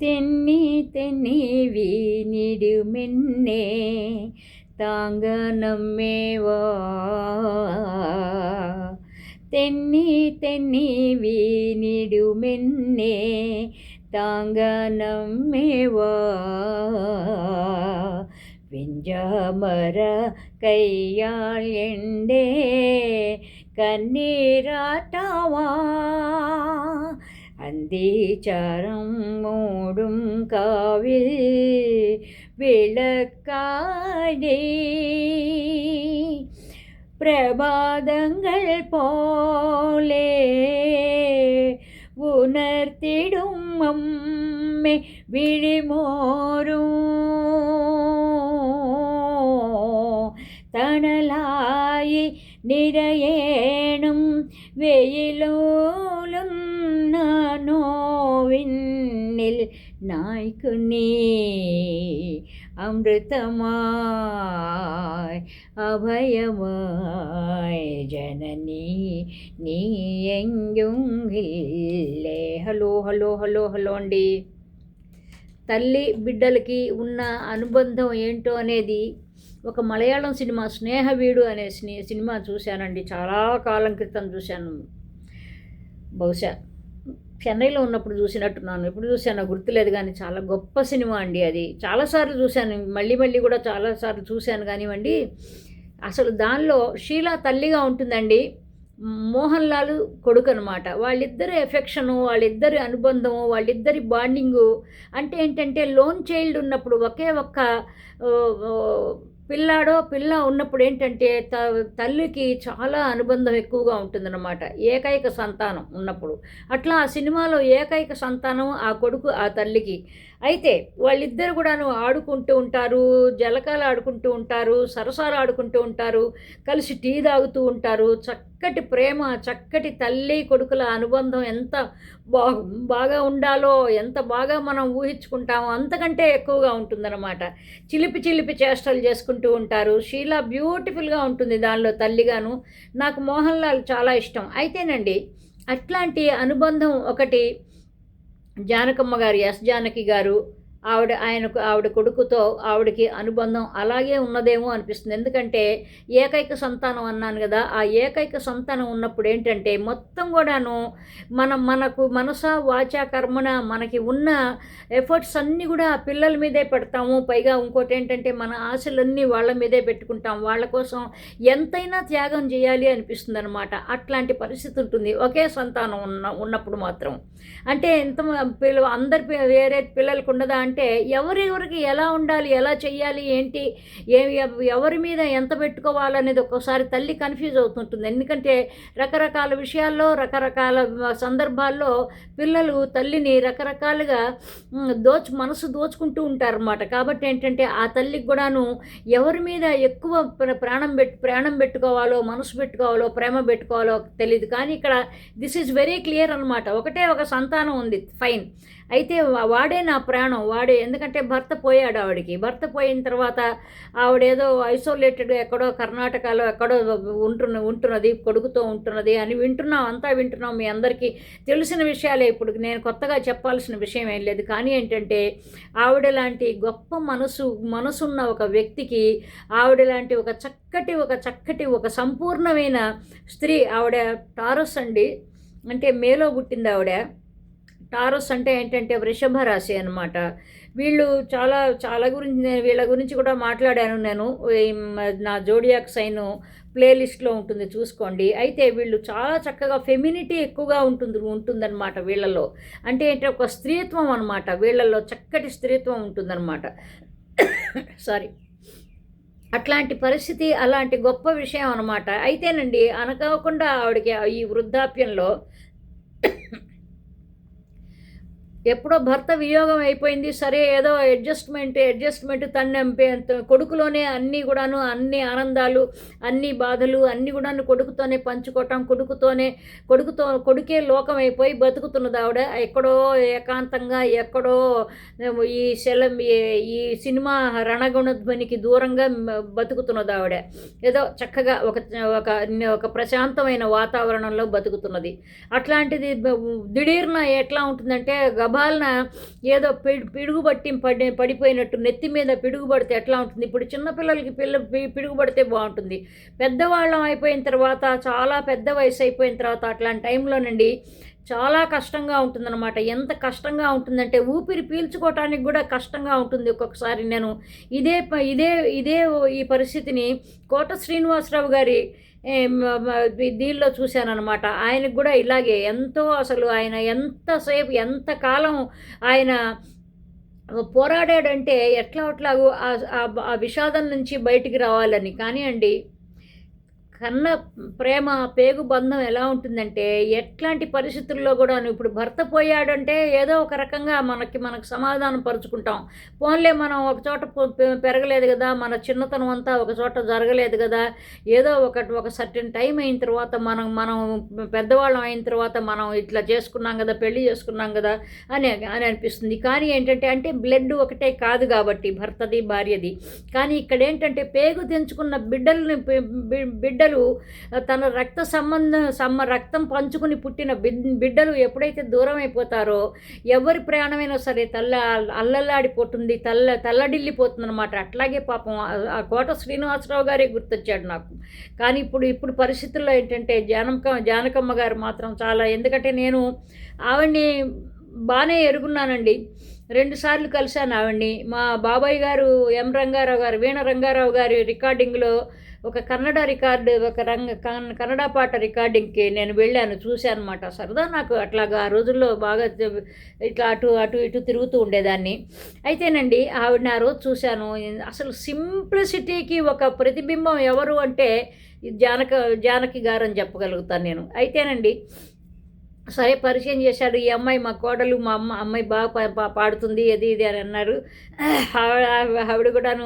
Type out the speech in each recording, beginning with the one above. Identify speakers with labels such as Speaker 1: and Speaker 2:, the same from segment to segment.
Speaker 1: തെന്നി തെന്നി വീണിടുമെന്നെ താങ്കണമേവാ തെന്നി തെന്നി വീണിടുമെന്നെ താങ്കണമേവാ പിഞ്ചാമര കയ്യാൾ എന്റെ കണ്ണീരാട്ടവാ அந்தீச்சாரம் மூடும் காவில் விளக்காடே பிரபாதங்கள் போலே உணர்த்திடும் அம்மை விழிமோரும். தணலாயி நிறையேனும் வெயிலோ നോവിന്നിൽ നായ്ക്കു നീ അമൃതമായി അഭയമായി ജനനി നീ ఎంగుంగిల్లే హలో హలో హలో హలో అండి తల్లి బిడ్డలకి ఉన్న అనుబంధం ఏంటో అనేది ఒక మలయాళం సినిమా స్నేహవీడు అనే సిని- సినిమా చూశానండి చాలా కాలం క్రితం చూశాను బహుశా చెన్నైలో ఉన్నప్పుడు చూసినట్టున్నాను. ఎప్పుడు చూశానో గుర్తులేదు కానీ చాలా గొప్ప సినిమా అండి అది. చాలాసార్లు చూశాను. మళ్ళీ మళ్ళీ కూడా చాలాసార్లు చూశాను కానివ్వండి. అసలు దానిలో షీలా తల్లిగా ఉంటుందండి. మోహన్ లాల్ కొడుకు అనమాట వాళ్ళిద్దరి ఎఫెక్షను వాళ్ళిద్దరి అనుబంధము వాళ్ళిద్దరి బాండింగు అంటే ఏంటంటే లోన్ చైల్డ్ ఉన్నప్పుడు ఒకే ఒక్క పిల్లాడో పిల్ల ఉన్నప్పుడు ఏంటంటే త తల్లికి చాలా అనుబంధం ఎక్కువగా ఉంటుందన్నమాట. ఏకైక సంతానం ఉన్నప్పుడు. అట్లా ఆ సినిమాలో ఏకైక సంతానం ఆ కొడుకు ఆ తల్లికి. అయితే వాళ్ళిద్దరు కూడాను ఆడుకుంటూ ఉంటారు జలకాలు ఆడుకుంటూ ఉంటారు సరసాలు ఆడుకుంటూ ఉంటారు కలిసి టీ తాగుతూ ఉంటారు. చక్కటి ప్రేమ చక్కటి తల్లి కొడుకుల అనుబంధం ఎంత బా బాగా ఉండాలో ఎంత బాగా మనం ఊహించుకుంటామో అంతకంటే ఎక్కువగా ఉంటుందన్నమాట. చిలిపి చిలిపి చేష్టలు చేసుకుంటూ ఉంటారు. షీలా బ్యూటిఫుల్గా ఉంటుంది దానిలో తల్లిగాను. నాకు మోహన్ లాల్ చాలా ఇష్టం. అయితేనండి అట్లాంటి అనుబంధం ఒకటి జానకమ్మ గారు ఎస్ జానకి గారు ఆవిడ ఆయనకు ఆవిడ కొడుకుతో ఆవిడకి అనుబంధం అలాగే ఉన్నదేమో అనిపిస్తుంది. ఎందుకంటే ఏకైక సంతానం అన్నాను కదా ఆ ఏకైక సంతానం ఉన్నప్పుడు ఏంటంటే మొత్తం కూడాను మనం మనకు మనస వాచా కర్మణ మనకి ఉన్న ఎఫర్ట్స్ అన్నీ కూడా ఆ పిల్లల మీదే పెడతాము. పైగా ఇంకోటి ఏంటంటే మన ఆశలన్నీ వాళ్ళ మీదే పెట్టుకుంటాం. వాళ్ళ కోసం ఎంతైనా త్యాగం చేయాలి అనిపిస్తుంది అనమాట అట్లాంటి పరిస్థితి ఉంటుంది. ఒకే సంతానం ఉన్న ఉన్నప్పుడు మాత్రం. అంటే ఎంత పిల్ల అందరి వేరే పిల్లలకు ఉండదా అంటే ఎవరెవరికి ఎలా ఉండాలి ఎలా చేయాలి ఏంటి ఏ ఎవరి మీద ఎంత పెట్టుకోవాలనేది ఒక్కోసారి తల్లి కన్ఫ్యూజ్ అవుతుంటుంది. ఎందుకంటే రకరకాల విషయాల్లో రకరకాల సందర్భాల్లో పిల్లలు తల్లిని రకరకాలుగా దోచు మనసు దోచుకుంటూ ఉంటారన్నమాట. కాబట్టి ఏంటంటే ఆ తల్లికి కూడాను ఎవరి మీద ఎక్కువ ప్రాణం పెట్ ప్రాణం పెట్టుకోవాలో మనసు పెట్టుకోవాలో ప్రేమ పెట్టుకోవాలో తెలియదు కానీ ఇక్కడ దిస్ ఈజ్ వెరీ క్లియర్ అనమాట ఒకటే ఒక సంతానం ఉంది ఫైన్. అయితే వాడే నా ప్రాణం ఆవిడ ఎందుకంటే భర్త పోయాడు ఆవిడకి. భర్త పోయిన తర్వాత ఆవిడేదో ఐసోలేటెడ్ ఎక్కడో కర్ణాటకలో ఎక్కడో ఉంటున్న ఉంటున్నది కొడుకుతో ఉంటున్నది అని వింటున్నాం అంతా వింటున్నాం. మీ అందరికీ తెలిసిన విషయాలే ఇప్పుడు. నేను కొత్తగా చెప్పాల్సిన విషయం ఏం లేదు. కానీ ఏంటంటే ఆవిడ లాంటి గొప్ప మనసు మనసున్న ఒక వ్యక్తికి ఆవిడ లాంటి ఒక చక్కటి ఒక చక్కటి ఒక సంపూర్ణమైన స్త్రీ ఆవిడ టారస్ అండి. అంటే మేలో పుట్టింది ఆవిడ. టారస్ అంటే ఏంటంటే వృషభ రాశి అనమాట వీళ్ళు చాలా చాలా గురించి నేను వీళ్ళ గురించి కూడా మాట్లాడాను నేను. నా జోడియాక్ సైన్ ప్లేలిస్ట్లో ఉంటుంది చూసుకోండి. అయితే వీళ్ళు చాలా చక్కగా ఫెమినిటీ ఎక్కువగా ఉంటుంది ఉంటుందన్నమాట వీళ్ళలో. అంటే ఏంటంటే ఒక స్త్రీత్వం అనమాట వీళ్ళల్లో చక్కటి స్త్రీత్వం ఉంటుందన్నమాట. సారీ. అట్లాంటి పరిస్థితి అలాంటి గొప్ప విషయం అనమాట అయితేనండి అనుకోకుండా ఆవిడకి ఈ వృద్ధాప్యంలో ఎప్పుడో భర్త వియోగం అయిపోయింది. సరే ఏదో అడ్జస్ట్మెంట్ అడ్జస్ట్మెంట్ తన కొడుకులోనే అన్నీ కూడాను అన్ని ఆనందాలు అన్ని బాధలు అన్నీ కూడాను కొడుకుతోనే పంచుకోవటం కొడుకుతోనే కొడుకుతో కొడుకే లోకం అయిపోయి బతుకుతున్నది ఆవిడ. ఎక్కడో ఏకాంతంగా ఎక్కడో ఈ శలం ఈ- ఈ సినిమా రణగుణధ్వనికి దూరంగా బతుకుతున్నది ఆవిడ. ఏదో చక్కగా ఒక ఒక ఒక ప్రశాంతమైన వాతావరణంలో బతుకుతున్నది. అట్లాంటిది దిడీర్న ఎట్లా ఉంటుందంటే గబాలన ఏదో పిడుగుబట్టి పిడుగు పట్టి పడి పడిపోయినట్టు నెత్తి మీద పిడుగుబడితే ఎట్లా ఉంటుంది? ఇప్పుడు చిన్నపిల్లలకి పిల్ల పిడుగుబడితే బాగుంటుంది. పెద్దవాళ్ళం అయిపోయిన తర్వాత చాలా పెద్ద వయసు అయిపోయిన తర్వాత అట్లాంటి టైంలోనండి చాలా కష్టంగా ఉంటుందన్నమాట. ఎంత కష్టంగా ఉంటుందంటే ఊపిరి పీల్చుకోవటానికి కూడా కష్టంగా ఉంటుంది ఒక్కొక్కసారి. నేను ఇదే ప- ఇదే ఇదే ఈ పరిస్థితిని కోట శ్రీనివాసరావు గారి దీనిలో చూశానన్నమాట. ఆయనకు కూడా ఇలాగే ఎంతో అసలు ఆయన ఎంతసేపు ఎంత కాలం ఆయన పోరాడాడంటే ఎట్లా అట్లాగో ఆ- ఆ విషాదం నుంచి బయటికి రావాలని. కానీ అండి కన్న ప్రేమ పేగు బంధం ఎలా ఉంటుందంటే ఎట్లాంటి పరిస్థితుల్లో కూడా ఇప్పుడు భర్త పోయాడంటే ఏదో ఒక రకంగా మనకి మనకు సమాధానం పరుచుకుంటాం. పోన్లే మనం ఒక చోట పెరగలేదు కదా మన చిన్నతనం అంతా ఒక చోట జరగలేదు కదా ఏదో ఒకటి ఒక సర్టెన్ టైం అయిన తర్వాత మనం మనం పెద్దవాళ్ళం అయిన తర్వాత మనం ఇట్లా చేసుకున్నాం కదా పెళ్ళి చేసుకున్నాం కదా అని అని అనిపిస్తుంది. కానీ ఏంటంటే అంటే బ్లడ్ ఒకటే కాదు కాబట్టి భర్తది భార్యది. కానీ ఇక్కడ ఏంటంటే పేగు తెంచుకున్న బిడ్డల్ని బిడ్డ బిడ్డలు తన రక్త సంబంధం సమ్మ రక్తం పంచుకుని పుట్టిన బిడ్డలు ఎప్పుడైతే దూరం అయిపోతారో ఎవరి ప్రయాణమైనా సరే తల్ల అల్లల్లాడిపోతుంది తల్ల తల్లడిల్లిపోతుంది అనమాట అట్లాగే పాపం ఆ- ఆ కోట శ్రీనివాసరావు గారే గుర్తొచ్చాడు నాకు. కానీ ఇప్పుడు ఇప్పుడు పరిస్థితుల్లో ఏంటంటే జానక జానకమ్మ గారు మాత్రం చాలా ఎందుకంటే నేను ఆవిడ్ని బాగానే ఎరుగున్నానండి. రెండుసార్లు కలిశాను ఆవిడ్ని. మా బాబాయ్ గారు ఎం రంగారావు గారు వీణ రంగారావు గారి రికార్డింగ్లో ఒక కన్నడ రికార్డు ఒక రంగ కన్- కన్నడ పాట రికార్డింగ్కి నేను వెళ్ళాను చూశాను అనమాట సరదా నాకు అట్లాగా ఆ రోజుల్లో బాగా ఇట్లా అటు అటు ఇటు తిరుగుతూ ఉండేదాన్ని. అయితేనండి ఆవిడని ఆ రోజు చూశాను. అసలు సింప్లిసిటీకి ఒక ప్రతిబింబం ఎవరు అంటే జానక జానకి గారు అని చెప్పగలుగుతాను నేను. అయితేనండి సరే పరిచయం చేశాడు. ఈ అమ్మాయి మా కోడలు మా అమ్మ అమ్మాయి బాగా పా- పా- పాడుతుంది అది ఇది అని అన్నారు ఆవిడ కూడాను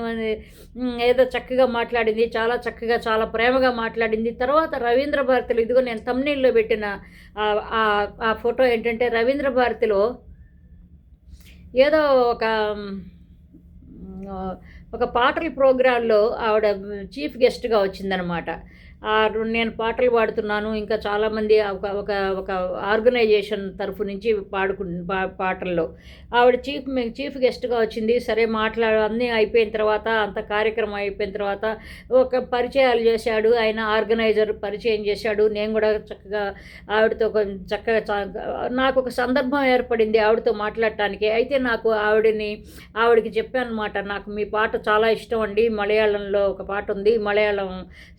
Speaker 1: ఏదో చక్కగా మాట్లాడింది. చాలా చక్కగా చాలా ప్రేమగా మాట్లాడింది. తర్వాత రవీంద్ర భారతిలో ఇదిగో నేను తమ్నీళ్ళలో పెట్టిన ఆ- ఫోటో ఏంటంటే రవీంద్ర భారతిలో ఏదో ఒక ఒక పాటల ప్రోగ్రాంలో ఆవిడ చీఫ్ గెస్ట్గా వచ్చిందనమాట నేను పాటలు పాడుతున్నాను. ఇంకా చాలామంది ఒక ఒక ఒక ఆర్గనైజేషన్ తరఫు నుంచి పాడుకు పా పాటల్లో. ఆవిడ చీఫ్ చీఫ్ గెస్ట్గా వచ్చింది. సరే మాట్లాడ అన్నీ అయిపోయిన తర్వాత అంత కార్యక్రమం అయిపోయిన తర్వాత ఒక పరిచయాలు చేశాడు. ఆయన ఆర్గనైజర్ పరిచయం చేశాడు. నేను కూడా చక్కగా ఆవిడతో చక్కగా నాకు ఒక సందర్భం ఏర్పడింది ఆవిడతో మాట్లాడటానికి. అయితే నాకు ఆవిడని ఆవిడకి చెప్పాను అనమాట నాకు మీ పాట చాలా ఇష్టం అండి. మలయాళంలో ఒక పాట ఉంది. మలయాళం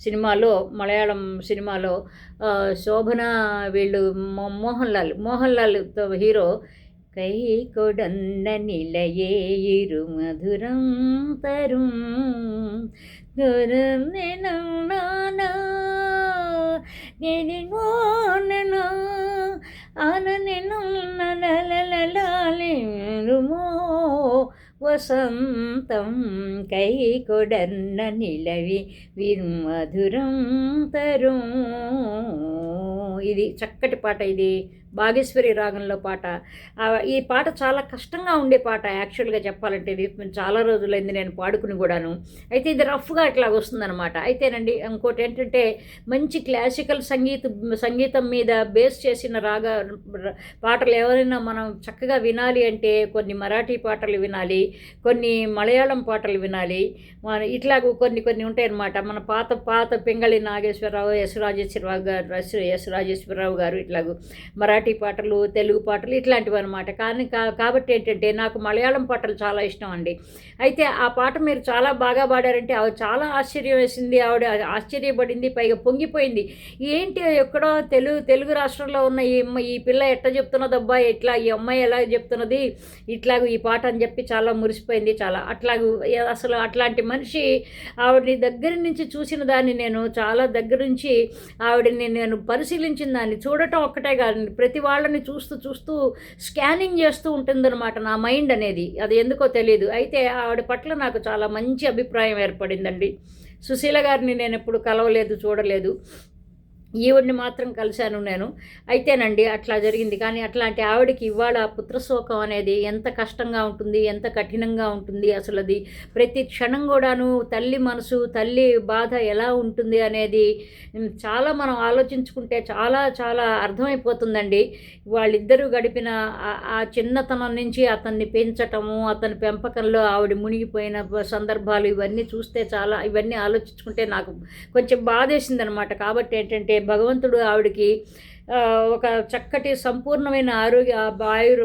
Speaker 1: సినిమాలో మలయాళం సినిమాలో ఆ, శోభన వీళ్ళు మో- మోహన్ లాల్ మోహన్ లాల్తో హీరో కై కొడన్న నిలయే ఇరు మధురం తరుం గురం వసంతం కై కొడన్న నిలవి విర్మధురం తరుం. ఇది చక్కటి పాట ఇది. భాగేశ్వరి రాగంలో పాట. ఈ పాట చాలా కష్టంగా ఉండే పాట యాక్చువల్గా చెప్పాలంటే. ఇది చాలా రోజులైంది నేను పాడుకుని కూడాను. అయితే ఇది రఫ్గా ఇట్లా వస్తుందన్నమాట. అయితేనండి ఇంకోటి ఏంటంటే మంచి క్లాసికల్ సంగీత సంగీతం మీద బేస్ చేసిన రాగ పాటలు ఎవరైనా మనం చక్కగా వినాలి అంటే కొన్ని మరాఠీ పాటలు వినాలి కొన్ని మలయాళం పాటలు వినాలి. మన ఇట్లాగూ కొన్ని కొన్ని ఉంటాయన్నమాట. మన పాత పాత పింగళి నాగేశ్వరరావు ఎస్ రాజేశ్వరరావు గారు ఎస్ రాజేశ్వరరావు గారు ఇట్లాగూ మరాఠీ పాటలు తెలుగు పాటలు ఇట్లాంటివి అనమాట కానీ కా- కాబట్టి ఏంటంటే నాకు మలయాళం పాటలు చాలా ఇష్టం అండి. అయితే ఆ పాట మీరు చాలా బాగా పాడారంటే ఆవిడ చాలా ఆశ్చర్యం వేసింది. ఆవిడ ఆశ్చర్యపడింది పైగా పొంగిపోయింది. ఏంటి ఎక్కడో తెలుగు తెలుగు రాష్ట్రంలో ఉన్న ఈ ఈ పిల్ల ఎట్లా చెప్తున్నది? అబ్బాయి ఇట్లా ఈ అమ్మాయి ఎలా చెప్తున్నది? ఇట్లాగ ఈ పాట అని చెప్పి చాలా మురిసిపోయింది చాలా. అట్లాగూ అసలు అట్లాంటి మనిషి ఆవిడని దగ్గర నుంచి చూసిన దాన్ని నేను చాలా దగ్గర నుంచి ఆవిడని నేను పరిశీలించిన దాన్ని చూడటం ఒక్కటే కాదు ప్రతి ప్రతి వాళ్ళని చూస్తూ చూస్తూ స్కానింగ్ చేస్తూ ఉంటుందన్నమాట నా మైండ్ అనేది. అది ఎందుకో తెలియదు అయితే ఆవిడ పట్ల నాకు చాలా మంచి అభిప్రాయం ఏర్పడిందండి. సుశీల గారిని నేను ఎప్పుడు కలవలేదు చూడలేదు. ఈవిడిని మాత్రం కలిశాను నేను. అయితేనండి అట్లా జరిగింది. కానీ అట్లాంటి ఆవిడకి ఇవాళ పుత్రశోకం అనేది ఎంత కష్టంగా ఉంటుంది ఎంత కఠినంగా ఉంటుంది అసలు అది ప్రతి క్షణం కూడాను తల్లి మనసు తల్లి బాధ ఎలా ఉంటుంది అనేది చాలా మనం ఆలోచించుకుంటే చాలా చాలా అర్థమైపోతుందండి. వాళ్ళిద్దరూ గడిపిన ఆ- ఆ చిన్నతనం నుంచి అతన్ని పెంచటము అతని పెంపకంలో ఆవిడ మునిగిపోయిన సందర్భాలు ఇవన్నీ చూస్తే చాలా ఇవన్నీ ఆలోచించుకుంటే నాకు కొంచెం బాధేసిందనమాట. కాబట్టి ఏంటంటే భగవంతుడు ఆవిడకి ఒక చక్కటి సంపూర్ణమైన ఆరోగ్య ఆయుర్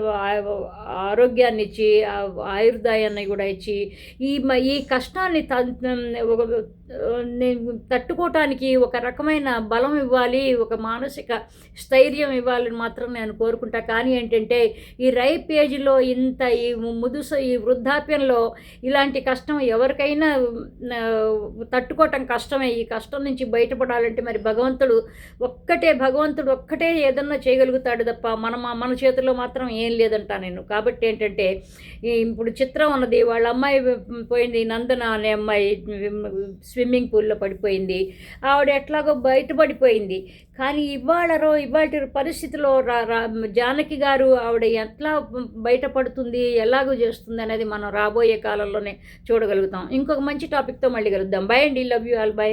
Speaker 1: ఆరోగ్యాన్ని ఇచ్చి ఆయుర్దాయాన్ని కూడా ఇచ్చి ఈ మ- ఈ కష్టాన్ని త- ఒక నేను తట్టుకోవటానికి ఒక రకమైన బలం ఇవ్వాలి ఒక మానసిక స్థైర్యం ఇవ్వాలని మాత్రం నేను కోరుకుంటా. కానీ ఏంటంటే ఈ రైప్ ఏజ్లో ఇంత ఈ ముదుసు ఈ వృద్ధాప్యంలో ఇలాంటి కష్టం ఎవరికైనా తట్టుకోవటం కష్టమే. ఈ కష్టం నుంచి బయటపడాలంటే మరి భగవంతుడు ఒక్కటే భగవంతుడు ఒక్కటే ఏదన్నా చేయగలుగుతాడు తప్ప మన మన చేతిలో మాత్రం ఏం లేదంటా నేను. కాబట్టి ఏంటంటే ఇప్పుడు చిత్రం ఉన్నది. వాళ్ళ అమ్మాయి పోయింది నందన అనే అమ్మాయి స్విమ్మింగ్ పూల్లో పడిపోయింది. ఆవిడ ఎట్లాగో బయటపడిపోయింది. కానీ ఇవాళ రో ఇవాళ పరిస్థితిలో రా రా జానకి గారు ఆవిడ ఎట్లా బయటపడుతుంది ఎలాగో చేస్తుంది అనేది మనం రాబోయే కాలంలోనే చూడగలుగుతాం. ఇంకొక మంచి టాపిక్తో మళ్ళీ కలుద్దాం. బై అండి. Love you all by